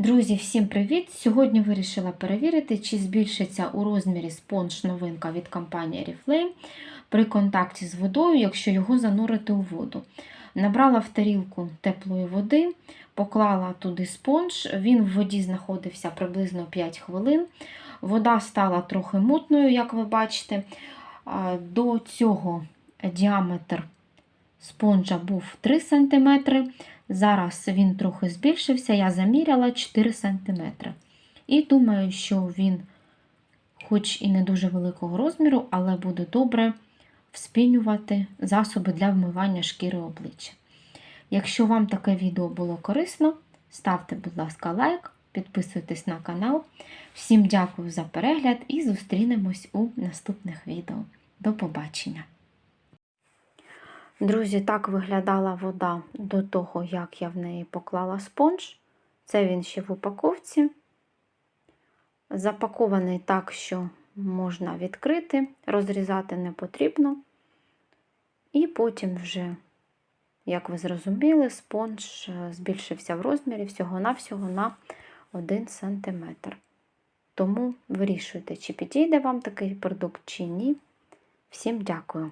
Друзі, всім привіт! Сьогодні вирішила перевірити, чи збільшиться у розмірі спонж новинка від компанії Oriflame при контакті з водою, якщо його занурити у воду. Набрала в тарілку теплої води, поклала туди спонж, він в воді знаходився приблизно 5 хвилин. Вода стала трохи мутною, як ви бачите. До цього діаметр спонжа був 3 см. Зараз він трохи збільшився, я заміряла 4 см. І думаю, що він, хоч і не дуже великого розміру, але буде добре вспінювати засоби для вмивання шкіри обличчя. Якщо вам таке відео було корисно, ставте, будь ласка, лайк, підписуйтесь на канал. Всім дякую за перегляд і зустрінемось у наступних відео. До побачення! Друзі, так виглядала вода до того, як я в неї поклала спонж. Це він ще в упаковці. Запакований так, що можна відкрити, розрізати не потрібно. І потім вже, як ви зрозуміли, спонж збільшився в розмірі всього-навсього на 1 см. Тому вирішуйте, чи підійде вам такий продукт, чи ні. Всім дякую!